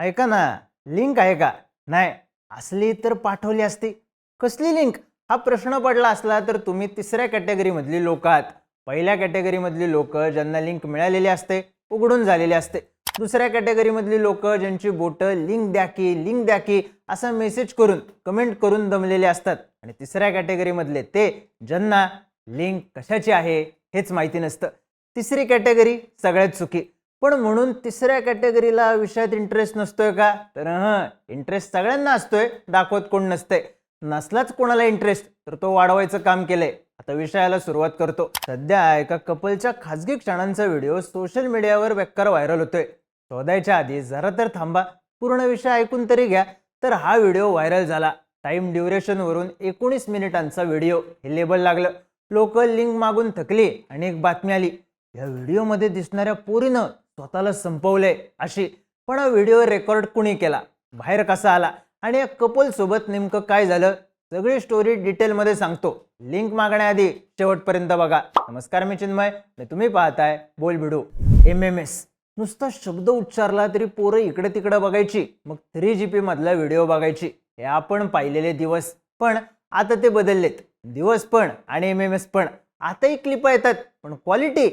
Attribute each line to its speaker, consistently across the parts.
Speaker 1: ऐका ना लिंक आहे का? नाही असली तर पाठवली असती. कसली लिंक? हा प्रश्न पडला असला तर तुम्ही तिसऱ्या कॅटेगरीमधली लोक आहात. पहिल्या कॅटेगरीमधली लोक ज्यांना लिंक मिळालेली असते उघडून झालेली असते. दुसऱ्या कॅटेगरीमधली लोक ज्यांची बोटं लिंक द्या की लिंक द्या की असा मेसेज करून कमेंट करून दमलेले असतात. आणि तिसऱ्या कॅटेगरीमधले ते ज्यांना लिंक कशाची आहे हेच माहिती नसतं. तिसरी कॅटेगरी सगळ्यात चुकी पण म्हणून तिसऱ्या कॅटेगरीला विषयात इंटरेस्ट नसतोय का? तर हं इंटरेस्ट सगळ्यांना असतोय दाखवत कोण नसतंय. नसलाच कोणाला इंटरेस्ट तर तो वाढवायचं काम केलंय. आता विषयाला सुरुवात करतो. सध्या एका कपलच्या खाजगी क्षणांचा व्हिडिओ सोशल मीडियावर बेकार व्हायरल होतोय. शोधायच्या आधी जरा तर थांबा. पूर्ण विषय ऐकून तरी घ्या. तर हा व्हिडिओ व्हायरल झाला. टाइम ड्युरेशनवरून एकोणीस मिनिटांचा व्हिडिओ हे लेबल लागलं. लोक लिंक मागून थकली आणि एक बातमी आली. या व्हिडिओमध्ये दिसणाऱ्या पोरीनं स्वतःला संपवलंय अशी. पण हा व्हिडिओ रेकॉर्ड कुणी केला? बाहेर कसा आला? आणि या कपल सोबत नेमकं काय झालं? सगळी स्टोरी डिटेलमध्ये सांगतो. लिंक मागण्याआधी शेवटपर्यंत बघा. नमस्कार मी चिन्मय आणि तुम्ही पाहताय बोल भिडू. एम एम एस नुसता शब्द उच्चारला तरी पोरं इकडे तिकडे बघायची. मग थ्री जी पी मधला व्हिडिओ बघायची. हे आपण पाहिलेले दिवस पण आता ते बदललेत. दिवस पण आणि एम एम एस पण. आताही क्लिप येतात पण क्वालिटी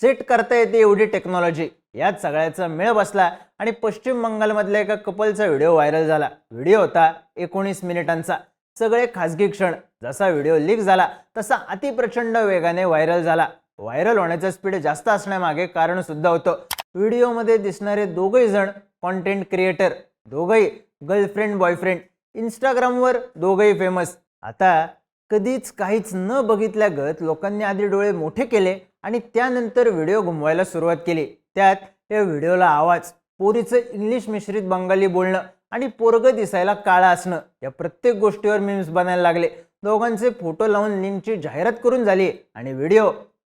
Speaker 1: सेट करता येते एवढी टेक्नॉलॉजी यात सगळ्याचा मेळ बसला आणि पश्चिम बंगालमधल्या एका कपलचा व्हिडिओ व्हायरल झाला. व्हिडिओ होता एकोणीस मिनिटांचा. सगळे खाजगी क्षण जसा व्हिडिओ लीक झाला तसा अतिप्रचंड वेगाने व्हायरल झाला. व्हायरल होण्याचा स्पीड जास्त असण्यामागे कारण सुद्धा होतं. व्हिडिओमध्ये दिसणारे दोघही जण कॉन्टेंट क्रिएटर दोघही गर्लफ्रेंड बॉयफ्रेंड इंस्टाग्रामवर दोघही फेमस आता कधीच काहीच न बघितल्यागत लोकांनी आधी डोळे मोठे केले आणि त्यानंतर व्हिडिओ घुमवायला सुरुवात केली. त्यात या व्हिडिओला आवाज पोरीचं इंग्लिश मिश्रित बंगाली बोलणं आणि पोरग दिसायला काळा असणं या प्रत्येक गोष्टीवर मीम्स बनायला लागले. दोघांचे फोटो लावून लिंकची जाहिरात करून झाली आणि व्हिडिओ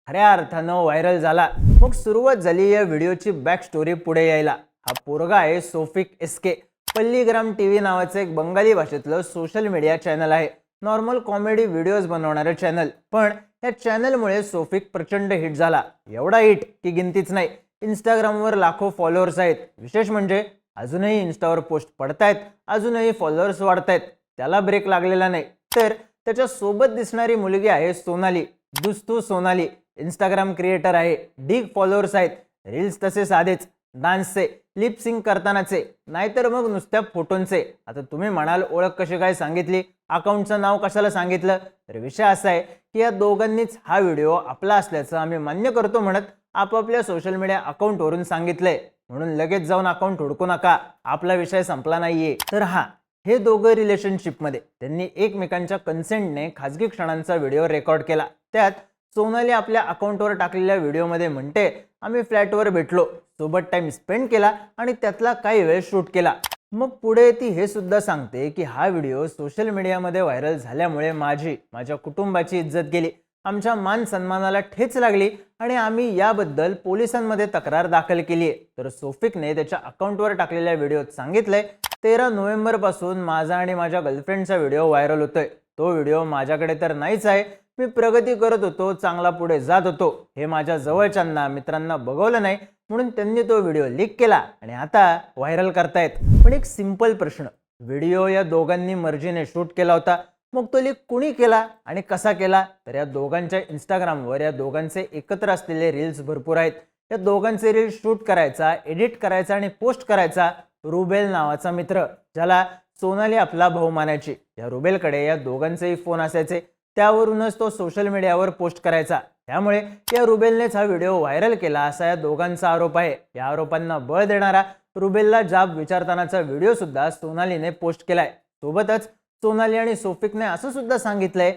Speaker 1: खऱ्या अर्थानं व्हायरल झाला. मग सुरुवात झाली या व्हिडिओची बॅक स्टोरी पुढे यायला. हा पोरगा आहे Sofik SK Palligram T V नावाचं एक बंगाली भाषेतलं सोशल मीडिया चॅनल आहे. नॉर्मल कॉमेडी व्हिडिओज बनवणारं चॅनल पण या चॅनलमुळे सोफिक प्रचंड हिट झाला. एवढा हिट की गिनतीच नाही. इंस्टाग्रामवर लाखो फॉलोअर्स आहेत. विशेष म्हणजे अजूनही इन्स्टावर पोस्ट पडतायत अजूनही फॉलोअर्स वाढतायत. त्याला ब्रेक लागलेला नाही. तर त्याच्या सोबत दिसणारी मुलगी आहे सोनाली. दुस्तू सोनाली. इंस्टाग्राम क्रिएटर आहे. ढीग फॉलोअर्स आहेत. रील्स तसे साधेच. डान्सचे लिपसिंग करतानाचे. नाहीतर मग नुसत्या फोटोंचे आता तुम्ही म्हणाल ओळख कशी काय सांगितली? अकाउंटचं नाव कशाला सांगितलं? तर विषय असा आहे की या दोघांनीच हा व्हिडिओ आपला असल्याचं आम्ही मान्य करतो म्हणत आपापल्या सोशल मीडिया अकाउंटवरून सांगितलंय. म्हणून लगेच जाऊन अकाउंट हुडकू नका. आपला विषय संपला नाहीये. तर हा हे दोघं रिलेशनशिपमध्ये त्यांनी एकमेकांच्या कन्सेंटने खाजगी क्षणांचा व्हिडिओ रेकॉर्ड केला. त्यात सोनाली आपल्या अकाउंटवर टाकलेल्या व्हिडिओमध्ये म्हणते आम्ही फ्लॅटवर भेटलो. सोबत टाइम स्पेंड केला आणि त्यातला काही वेळ शूट केला. मग पुढे ती हे सुद्धा सांगते की हा व्हिडिओ सोशल मीडियामध्ये व्हायरल झाल्यामुळे माझी माझ्या कुटुंबाची इज्जत गेली. आमच्या मान सन्मानाला ठेच लागली आणि आम्ही याबद्दल पोलिसांमध्ये तक्रार दाखल केली. आहे तर सोफिकने त्याच्या अकाउंटवर टाकलेल्या व्हिडिओत सांगितलंय तेरा नोव्हेंबरपासून माझा आणि माझ्या गर्लफ्रेंडचा व्हिडिओ व्हायरल होतोय. तो व्हिडिओ माझ्याकडे तर नाहीच आहे. मी प्रगती करत होतो चांगला पुढे जात होतो. हे माझ्या जवळच्यांना मित्रांना बघवलं नाही म्हणून त्यांनी तो व्हिडिओ लीक केला आणि आता व्हायरल करतायत. पण एक सिंपल प्रश्न व्हिडिओ या दोघांनी मर्जीने शूट केला होता. मग तो लीक कुणी केला आणि कसा केला? तर या दोघांच्या इंस्टाग्रामवर या दोघांचे एकत्र असलेले रील्स भरपूर आहेत. या दोघांचे रील्स शूट करायचा एडिट करायचा आणि पोस्ट करायचा रुबेल नावाचा मित्र ज्याला सोनाली आपला भाऊ मानायची. या रुबेलकडे या दोघांचेही फोन असायचे. त्यावरूनच तो सोशल मीडियावर पोस्ट करायचा. त्यामुळे या रुबेलनेच हा व्हिडिओ व्हायरल केला असा या दोघांचा आरोप आहे. या आरोपांना बळ देणारा रुबेलला जाब विचारतानाचा व्हिडिओ सुद्धा सोनालीने पोस्ट केलाय. सोबतच सोनाली आणि सोफिकने असं सुद्धा सांगितलंय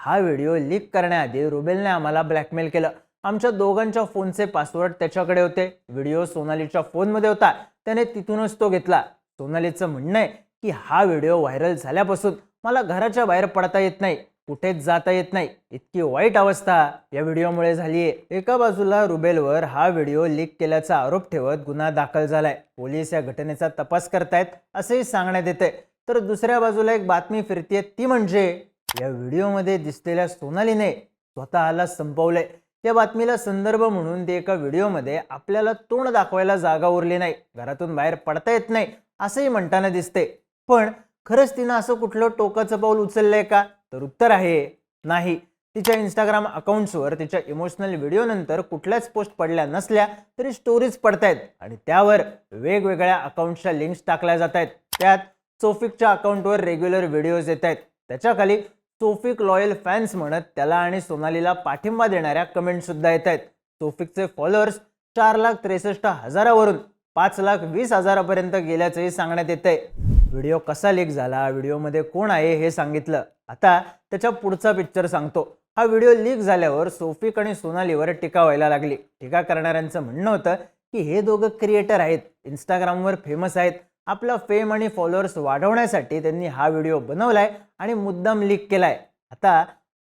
Speaker 1: हा व्हिडिओ लीक करण्याआधी रुबेलने आम्हाला ब्लॅकमेल केलं. आमच्या दोघांच्या फोनचे पासवर्ड त्याच्याकडे होते. व्हिडिओ सोनालीच्या फोनमध्ये होता. त्याने तिथूनच तो घेतला. सोनालीचं म्हणणं आहे की हा व्हिडिओ व्हायरल झाल्यापासून मला घराच्या बाहेर पडता येत नाही कुठेच जाता येत नाही. इतकी वाईट अवस्था या व्हिडिओमुळे झालीये. एका बाजूला रुबेलवर हा व्हिडिओ लीक केल्याचा आरोप ठेवत गुन्हा दाखल झालाय. पोलीस या घटनेचा तपास करतायत असेही सांगण्यात येते तर दुसऱ्या बाजूला एक बातमी फिरतीये ती म्हणजे या व्हिडिओमध्ये दिसलेल्या सोनालीने स्वतःला संपवलंय. त्या बातमीला संदर्भ म्हणून ते एका व्हिडिओमध्ये आपल्याला तोंड दाखवायला जागा उरली नाही घरातून बाहेर पडता येत नाही असंही म्हणताना दिसते पण खरंच तिनं असं कुठलं टोकाचं पाऊल उचललंय का? तर उत्तर आहे नाही. तिच्या इंस्टाग्राम अकाउंट्सवर तिच्या इमोशनल व्हिडिओनंतर कुठल्याच पोस्ट पडल्या नसल्या तरी स्टोरीज पडतायत आणि त्यावर वेगवेगळ्या अकाउंट्सच्या लिंक्स टाकल्या जात आहेत त्यात सोफिकच्या अकाउंटवर रेग्युलर व्हिडिओज येत आहेत. त्याच्याखाली सोफिक लॉयल फॅन्स म्हणत त्याला आणि सोनालीला पाठिंबा देणाऱ्या कमेंटसुद्धा येत आहेत. सोफिकचे फॉलोअर्स चार लाख त्रेसष्ट हजारावरून पाच लाख वीस हजारापर्यंत गेल्याचंही सांगण्यात येत आहे व्हिडिओ कसा लीक झाला व्हिडिओमध्ये कोण आहे हे सांगितलं. आता त्याच्या पुढचा पिक्चर सांगतो. हा व्हिडिओ लीक झाल्यावर सोफिक आणि सोनालीवर टीका व्हायला लागली. टीका करणाऱ्यांचं म्हणणं होतं की हे दोघं क्रिएटर आहेत. इंस्टाग्रामवर फेमस आहेत. आपला फेम आणि फॉलोअर्स वाढवण्यासाठी त्यांनी हा व्हिडिओ बनवलाय आणि मुद्दाम लीक केलाय. आता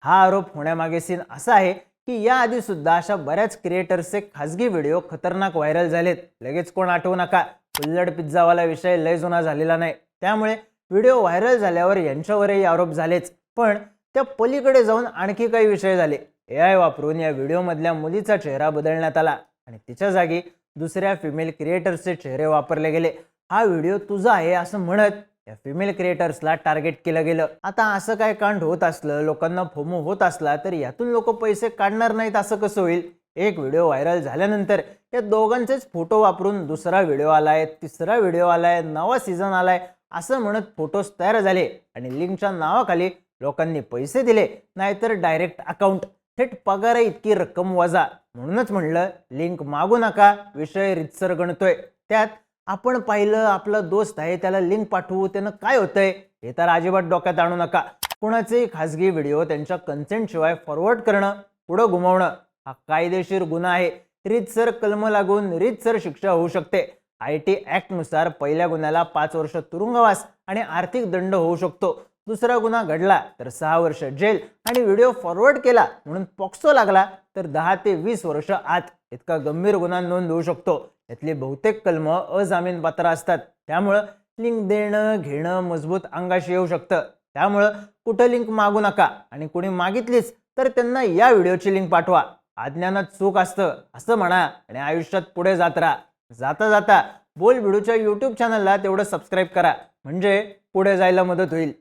Speaker 1: हा आरोप होण्यामागे सीन असा आहे की याआधी सुद्धा अशा बऱ्याच क्रिएटर्सचे खासगी व्हिडिओ खतरनाक व्हायरल झालेत. लगेच कोण आठवू नका उल्लड पिझ्झावाला विषय लय जुना झालेला नाही. त्यामुळे व्हिडिओ व्हायरल झाल्यावर यांच्यावरही आरोप झालेच. पण त्या पलीकडे जाऊन आणखी काही विषय झाले. ए आय वापरून या व्हिडिओमधल्या मुलीचा चेहरा बदलण्यात आला आणि तिच्या जागी दुसऱ्या फिमेल क्रिएटर्सचे चेहरे वापरले गेले. हा व्हिडिओ तुझा आहे असं म्हणत या फिमेल क्रिएटर्सला टार्गेट केलं गेलं. आता असं काय कांड होत असलं लोकांना फोमो होत असला तर यातून लोक पैसे काढणार नाहीत असं कसं होईल? एक व्हिडिओ व्हायरल झाल्यानंतर या दोघांचेच फोटो वापरून दुसरा व्हिडिओ आलाय तिसरा व्हिडिओ आलाय नवा सीझन आलाय असं म्हणत फोटोज तयार झाले आणि लिंकच्या नावाखाली लोकांनी पैसे दिले नाहीतर डायरेक्ट अकाउंट थेट पगार इतकी रक्कम वजा. म्हणूनच म्हणलं लिंक मागू नका विषय रितसर गणतोय. त्यात आपण पाहिलं आपला दोस्त आहे त्याला लिंक पाठवू त्यानं काय होतंय हे तर अजिबात डोक्यात आणू नका. कुणाचेही खासगी व्हिडिओ त्यांच्या कन्सेंटशिवाय फॉरवर्ड करणं पुढं गुमावणं हा कायदेशीर गुन्हा आहे. रीतसर कलम लागून रीतसर शिक्षा होऊ शकते. आय टी ॲक्टनुसार पहिल्या गुन्ह्याला पाच वर्ष तुरुंगवास आणि आर्थिक दंड होऊ शकतो. दुसरा गुन्हा घडला तर सहा वर्ष जेल आणि व्हिडिओ फॉरवर्ड केला म्हणून पॉक्सो लागला तर दहा ते वीस वर्ष आत. इतका गंभीर गुन्हा नोंद होऊ शकतो. यातली बहुतेक कलम अजामीनपात्र असतात. त्यामुळं लिंक देणं घेणं मजबूत अंगाशी येऊ शकतं. त्यामुळं कुठं लिंक मागू नका आणि कुणी मागितलीच तर त्यांना या व्हिडिओची लिंक पाठवा. अज्ञानात चूक असतं असं म्हणा आणि आयुष्यात पुढे जात राहा. जाता जाता बोल व्हिडिओच्या यूट्यूब चॅनलला तेवढं सबस्क्राईब करा. म्हणजे पुढे जायला मदत होईल.